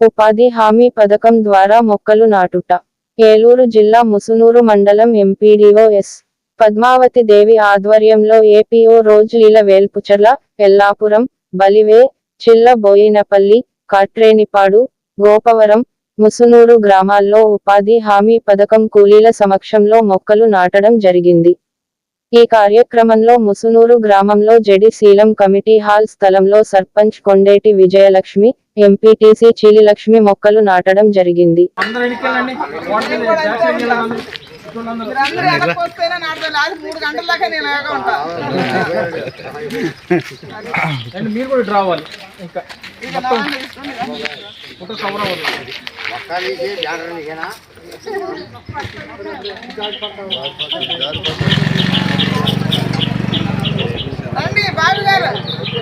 ఉపాధి హామీ పథకం ద్వారా మొక్కలు నాటుట. ఏలూరు జిల్లా ముసునూరు మండలం ఎంపీడీఓ ఎస్. పద్మావతి దేవి ఆధ్వర్యంలో ఏపీఓ రోజులీల వేల్పుచర్ల ఎల్లాపురం బలివే చిల్ల బోయినపల్లి కాట్రేనిపాడు గోపవరం ముసునూరు గ్రామాల్లో ఉపాధి హామీ పథకం కూలీల సమక్షంలో మొక్కలు నాటడం జరిగింది. ఈ కార్యక్రమంలో ముసునూరు గ్రామంలో జెడి శీలం కమిటీ హాల్ స్థలంలో సర్పంచ్ కొండేటి విజయలక్ష్మి ఎంపీటీసీ చీలిలక్ష్మి మొక్కలు నాటడం జరిగింది. అందరూ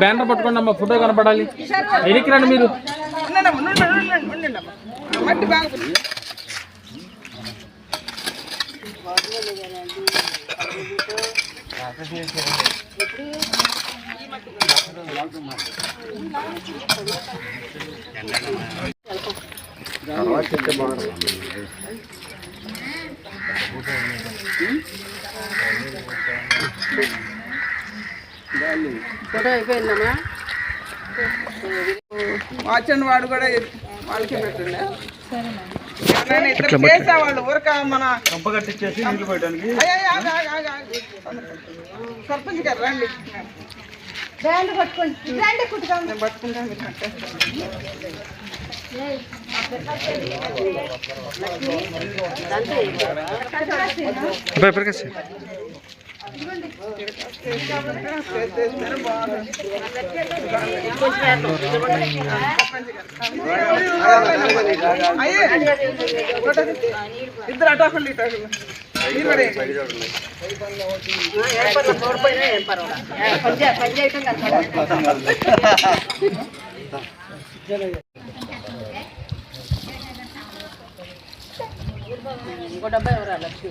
బ్యానర్ పట్టుకోండి అమ్మా ఫోటో కనపడాలి. ఎనికి రండి మీరు? పుట్టింది. వాచండి వాడు కూడా వాళ్ళకి పెట్టండి. ఇద్దరు చేసేవాళ్ళు ఊరక మన కంప కట్టించేసి నీళ్ళు పోయడానికి. సర్పంచ్ గారు రండి. నేను పట్టుకుంటాను మీరు కట్టేస్తారు. చేసేస్తారు, బాగుంది. అయ్యే, ఇద్దరు అటాకులు ఇటాకులు మీరు కూడా వేయండి.